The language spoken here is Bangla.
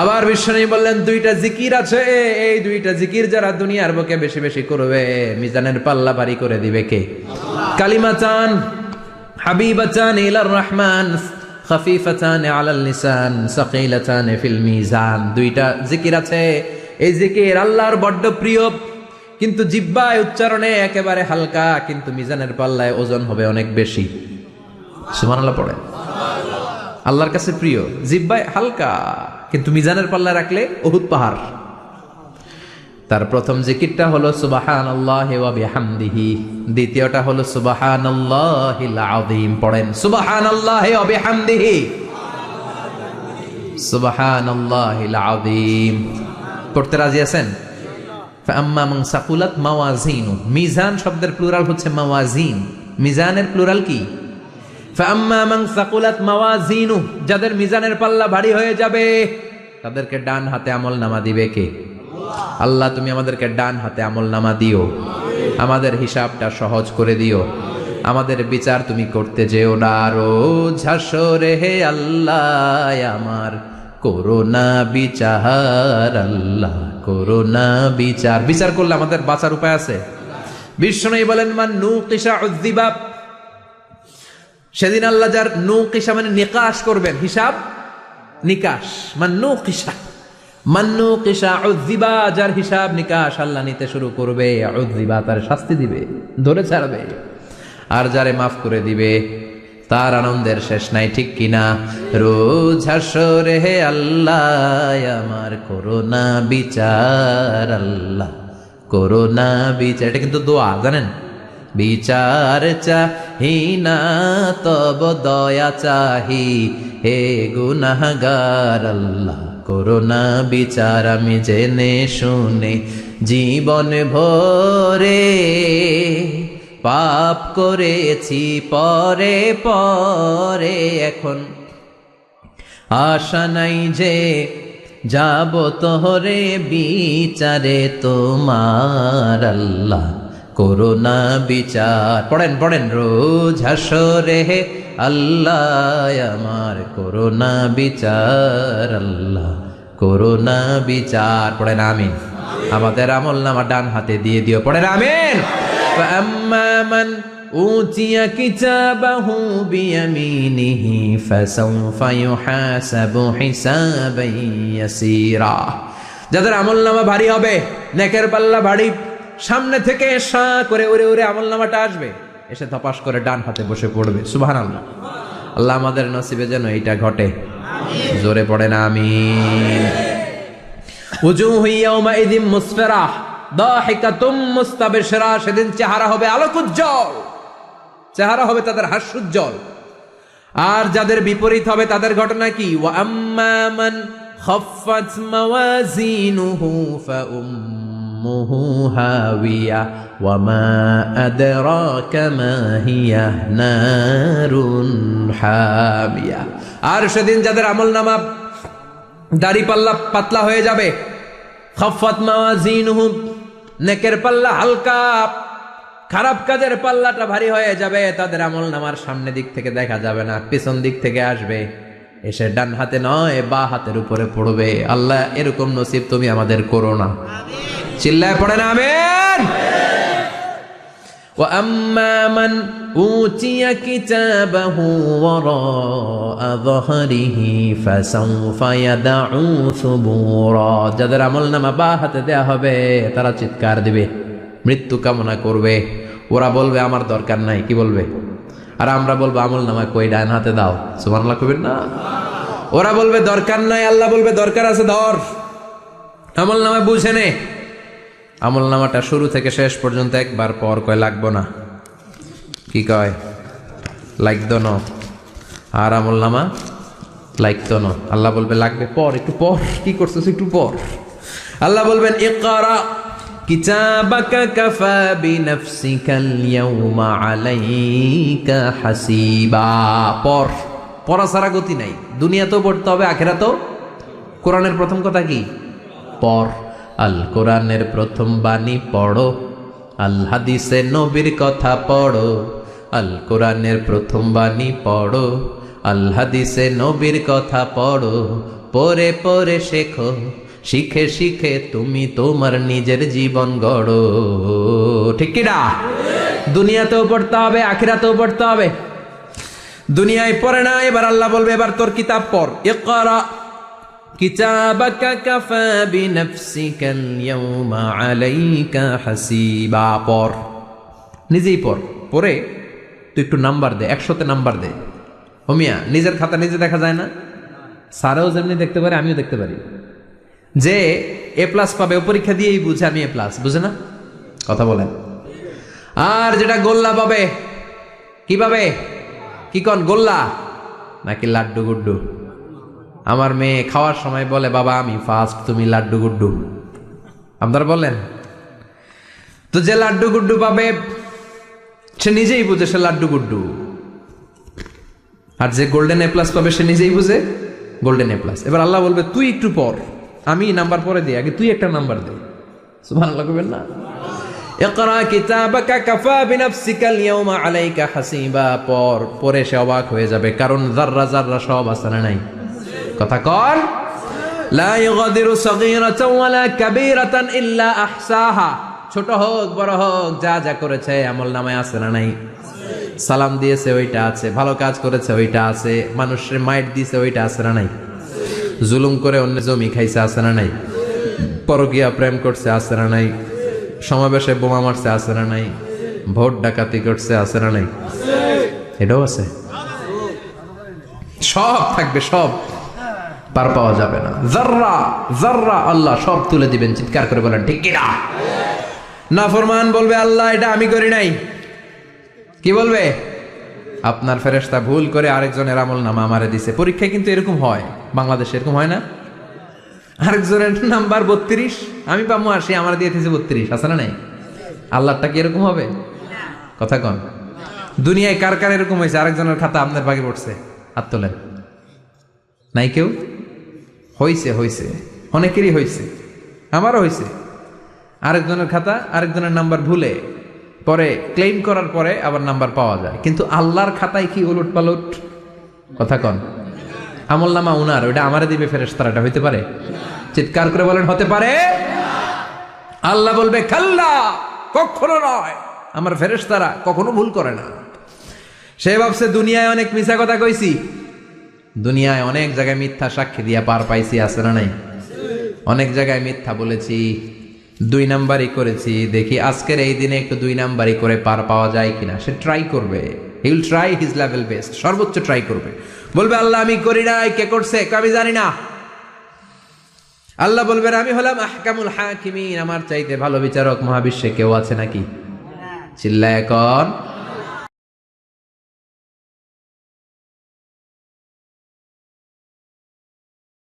আবার বিশ্বনী বললেন, দুইটা জিকির আছে, এই দুইটা জিকির যারা দুনিয়ার বুকে বেশি বেশি করবে, মিজানের পাল্লা ভারী করে দিবে কে? কালিমা চান, হাবিবা চান, ইলার রহমান দুইটা জিকির আছে। এই আল্লাহর বড্ড প্রিয়, কিন্তু জিব্বায় উচ্চারণে একেবারে হালকা, কিন্তু মিজানের পাল্লায় ওজন হবে অনেক বেশি। সুবহানাল্লাহ পড়ে আল্লাহর কাছে প্রিয়। জিব্বায় হালকা, কিন্তু মিজানের পাল্লা রাখলে অহুত পাহাড়। তার প্রথম জিকিরটা হলো সুবাহান আল্লাহ বিহামদিহি। দ্বিতীয়টা হলো সুবাহান আযীম। পড়েন সুবাহান আল্লাহ বিহামদিহি। সুবাহান আযীম। পড়তে রাজি আছেন? মিজান শব্দের প্লুরাল হচ্ছে মাওয়াজিন মিজানের প্লুরাল কি ফাম্মা মান সাকুলাত মাওয়াজিনু যাদের মিজানের পাল্লা ভারী হয়ে যাবে, তাদেরকে ডান হাতে আমল নামা দিবে কে? আল্লাহ, তুমি আমাদেরকে ডান হাতে আমল নামা দিও। আমাদের হিসাবটা সহজ করে দিও। আমাদের বিচার তুমি করতে যেও না। রোজ হাসরে হে আল্লাহ, আমার করোনা বিচার, আল্লাহ করোনা বিচার। বিচার করলে আমাদের বাঁচার উপায় আছে? বিষ্ণু বলেন, মান নু কিসা উদ্দিবাব সেদিন আল্লাহ যার নু কিসা মানে নিকাশ করবেন, হিসাব? নিকাশ। মান্নু কিসা মান্নু কিসা উদ্দিবা যার হিসাব নিকাশ আল্লাহ নিতে শুরু করবে উদ্দিবা তার শাস্তি দিবে, ধরে ছাড়বে। আর যারে মাফ করে দিবে, তার আনন্দের শেষ নাই, ঠিক কিনা? রোজ হাসরে হে আল্লাহ, আমার করোনা বিচার, আল্লাহ, করোনা বিচার। এটা কিন্তু দোয়া, জানেন? বিচার চাহি না তব দয়া চাহি। হে গুনাহগার, আল্লাহ করোনা বিচার আমি জেনে শুনে জীবন ভরে পাপ করেছি পরে পরে এখন। আশা নাই যে যাব তোহরে বিচারে তোমার আল্লাহ করোনা বিচার পড়েন পড়েন রোজ হাসরে হে আল্লাহ আমার করোনা বিচার আল্লাহ করোনা বিচার পড়েন আমিন আমাদের আমল নামা ডান হাতে দিয়ে দিও পড়েন আমিন فأما من أوتي كتابه بيمينه فسوف يحاسب حسابا يسيرا যাদের আমল নামা ভারী হবে নেকের পাল্লা ভারী সামনে থেকে সা করে উড়ে উড়ে আমল নামাটা আসবে। এসে ধপাস করে ডান হাতে বসে পড়বে। সুবাহান আল্লাহ আল্লাহ আমাদের নসিবে যেন এইটা ঘটে। জোরে পড়ে না আমি উজুহু ইয়াউমাইযিন মুসফিরাহ। দাহিকাতুম মুস্তাবশিরা। সেদিন চেহারা হবে আলোকোজ্জ্বল। চেহারা হবে তাদের হাস্যোজ্জ্বল। আর যাদের বিপরীত হবে তাদের ঘটনা কি? ওয়া আম্মা মান খাফফাত মাওয়াজিনুহু ফাউম্মুহু হাওিয়া ওয়া মা আদরাকা মা হিয়া নারুন হামিয়া আর সেদিন যাদের আমলনামা দাড়ি পাল্লা পাতলা হয়ে যাবে খফাত মাওয়াজিনহু নেকের পাল্লা হালকা, খারাপ কাজের পাল্লাটা ভারী হয়ে যাবে, তাদের আমল নামার সামনে দিক থেকে দেখা যাবে না, পিছন দিক থেকে আসবে। এসে ডান হাতে নয়, বা হাতের উপরে পড়বে। আল্লাহ এরকম নসিব তুমি আমাদের করো না। চিল্লায় পড়ে না আমেন وأما من أوتي كتابه وراء ظهره فسوف يدعو ثبورا যাদের আমল নামা বা হাতে দেয়া হবে তারা চিৎকার দিবে মৃত্যু কামনা করবে ওরা বলবে আমার দরকার নাই কি বলবে আর আমরা বলবো আমল নামা কই ডান হাতে দাও সুবহানাল্লাহ কবির না ওরা বলবে দরকার নাই আল্লাহ বলবে দরকার আছে ধর আমল নামা বুঝে নে আমল নামাটা শুরু থেকে শেষ পর্যন্ত একবার পর কয় লাগবো না। কি কয়? লাগতো ন। আর আমল নামা? লাগতো ন। আল্লাহ বলবে, লাগবে পর, একটু পর। কি করছিস একটু পর। আল্লাহ বলবেন, ইকরা কিতাবাকা কাফা বিনাফসিকাল ইয়াউমা আলাইকা হাসিবা। পর। পড়া ছাড়া গতি নাই। দুনিয়াতেও পড়তে হবে, আখেরাতেও? কোরআনের প্রথম কথা কি? পর। আল কোরআনের প্রথম বাণী পড়ো আল হাদিসে নবীর কথা পড়ো আল কোরআনের প্রথম বাণী পড়ো আল্লাদিসে নবীর কথা পড়ো পরে পরে শেখো, শিখে শিখে তুমি তোমার নিজের জীবন গড়ো। ঠিক কিনা দুনিয়াতেও পড়তে হবে, আখিরাতেও পড়তে হবে। দুনিয়ায় পড়ে না, এবার আল্লাহ বলবে, এবার তোর কিতাব পড়। ইকরা কিতাবাকা কাফা বিনফসিকা আল-ইয়াওমা আলাইকা হাসিবা। পড়। নিজেই পড়। পড়ে তুই একটু নাম্বার দে একশোতে নাম্বার দে। হোমিয়া নিজের খাতা নিজে দেখা যায় না? স্যারেও যেমনি দেখতে পারে, আমিও দেখতে পারি। যে এ প্লাস পাবে, ও পরীক্ষা দিয়েই বুঝে আমি এ প্লাস বুঝে না? কথা বলেন। আর যেটা গোল্লা পাবে, কি পাবে? কি কন, গোল্লা? নাকি লাড্ডু গুড্ডু? আমার মেয়ে খাওয়ার সময় বলে, বাবা, আমি ফার্স্ট তুমি লাড্ডু গুড্ডু। আপনারা বলেন তো যে লাড্ডু গুড্ডু পাবে, সে নিজেই বুঝে সে লাড্ডু গুড্ডু। আর যে গোল্ডেন এ প্লাস পাবে, সে নিজেই বুঝে গোল্ডেন এ প্লাস এবার আল্লাহ বলবে, তুই একটু পর আমি নাম্বার পরে দিই। আগে তুই একটা নাম্বার দে। পর পরে সে অবাক হয়ে যাবে, কারণ যাররা যাররা সব আছে না নাই? কথা আহসাহা। ছোট হোক, বড় হোক, যা যা করেছে, আমল নামায় আছে না নাই? সালাম দিয়েছে, ওইটা আছে। ভালো কাজ করেছে, ওইটা আছে। মানুষের মাইট দিয়েছে ওইটা আছে না নাই? জুলুম করে অন্য জমি খাইছে, আছে না নাই? পরকিয়া প্রেম করছে, আছে না নাই? সমাবেশে বোমা মারছে, আছে না নাই? ভোট ডাকাতি করছে, আছে না নাই? এটাও আছে? সব থাকবে, সব। পার পাওয়া যাবে না। জাররা জাররা আল্লাহ সব তুলে দিবেন, চিৎকার করে বলেন, ঠিক কিনা? না ফরমান বলবে, আল্লাহ, এটা আমি করি নাই। কি বলবে? আপনার ফেরেশতা ভুল করে আরেকজনের আমল নামা আমারে দিছে। পরীক্ষায় কিন্তু এরকম হয়, বাংলাদেশে এরকম হয় না? আরেকজনের নাম্বার বত্রিশ, আমি পাবো আর সে আমার দিয়ে বত্রিশ, আছে না নাই? আল্লাহটা কি এরকম হবে? কথা কন। দুনিয়ায় কার কার এরকম হয়েছে? আরেকজনের খাতা আপনার বাগে পড়ছে। হাত তোলেন। নাই কেউ? হইছে হইছে। অনেকেরই হইছে। আমারও হইছে। আরেকজনের খাতা, আরেকজনের নাম্বার ভুলে পরে ক্লেম করার পরে আবার নাম্বার পাওয়া যায়। কিন্তু আল্লাহর খাতায় কি উলট পালট? কথা কন। আমল নামা উনার, ওইটা আমারে দিবে ফেরেশতারা, এটা হইতে পারে? চিৎকার করে বলেন, হতে পারে? আল্লাহ বলবে, খাল্লা, কখনো নয়। আমার ফেরেস তারা কখনো ভুল করে না। সে ভাবছে, দুনিয়ায় অনেক মিছা কথা কইছি। দুনিয়ায় অনেক জায়গায় মিথ্যা সাক্ষী দিয়া পার পাইছি আছে না নাই? অনেক জায়গায় মিথ্যা বলেছি দুই নাম্বারই করেছি দেখি আজকের এই দিনে একটু দুই নাম্বারই করে পার পাওয়া যায় কিনা। সে ট্রাই করবে। He will try his level best সর্বোচ্চ ট্রাই করবে। বলবে আল্লাহ আমি করি নাই। কে করছে? কে আমি জানি না। আল্লাহ বলবেন আমি হলাম আহকামুল হাকিমিন। আমার চাইতে ভালো বিচারক মহাবিশ্বে কেউ আছে নাকি? চিল্লা এখন